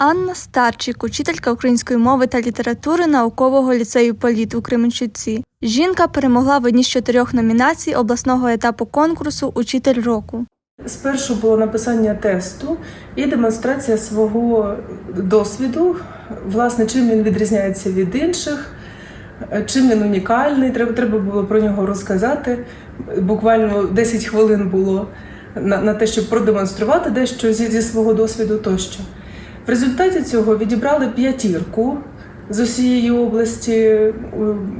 Анна Старчик, учителька української мови та літератури наукового ліцею Політ у Кременчуці. Жінка перемогла в одній з чотирьох номінацій обласного етапу конкурсу Учитель року. Спершу було написання тесту і демонстрація свого досвіду, власне, чим він відрізняється від інших, чим він унікальний. Треба, треба було про нього розказати. Буквально 10 хвилин було на, на те, щоб продемонструвати дещо зі, зі свого досвіду тощо. В результаті цього відібрали п'ятірку з усієї області,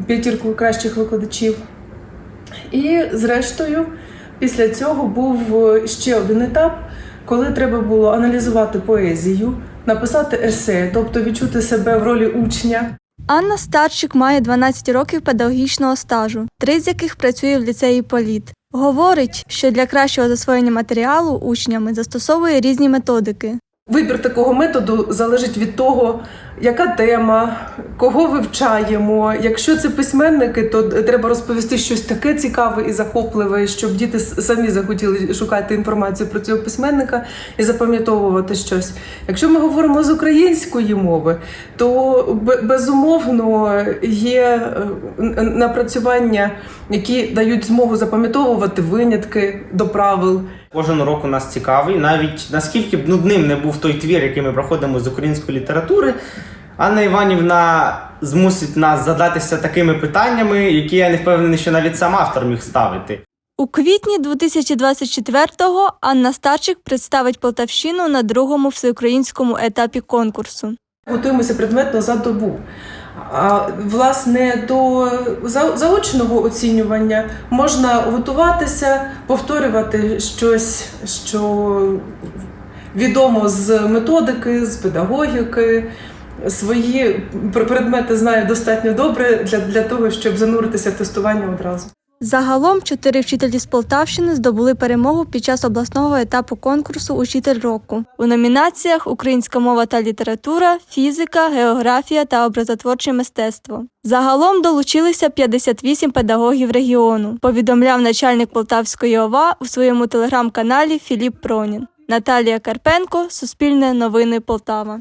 п'ятірку кращих викладачів. І зрештою, після цього був е, ще один етап, коли треба було аналізувати поезію, написати есе, тобто відчути себе в ролі учня. Анна Старчик має 12 років педагогічного стажу, три з яких працює в ліцеї Політ. Говорить, що для кращого засвоєння матеріалу учнями застосовує різні методики. Вибір такого методу залежить від того, яка тема, кого вивчаємо. Якщо це письменники, то треба розповісти щось таке цікаве і захопливе, щоб діти самі захотіли шукати інформацію про цього письменника і запам'ятовувати щось. Якщо ми говоримо з української мови, то безумовно є е, напрацювання, які дають змогу запам'ятовувати винятки до правил. Кожен урок у нас цікавий, навіть наскільки б нудним не був той твір, який ми проходимо з української літератури, Анна Іванівна змусить нас задатися такими питаннями, які я не впевнений, що навіть сам автор міг ставити. У квітні 2024-го Анна Старчик представить Полтавщину на другому всеукраїнському етапі конкурсу. Готуємося предметно за добу. Власне до за- заочного оцінювання можна готуватися, повторювати щось, що відомо з методики, з педагогіки. Свої предмети знаю достатньо добре для, для того, щоб зануритися в тестування одразу. Загалом чотири вчителі з Полтавщини здобули перемогу під час обласного етапу конкурсу Учитель року у номінаціях Українська мова та література, фізика, географія та образотворче мистецтво. Загалом долучилися 58 педагогів регіону. Повідомляв начальник Полтавської ОВА у своєму телеграм-каналі Філіп Пронін. Наталія Карпенко, Суспільне новини Полтава.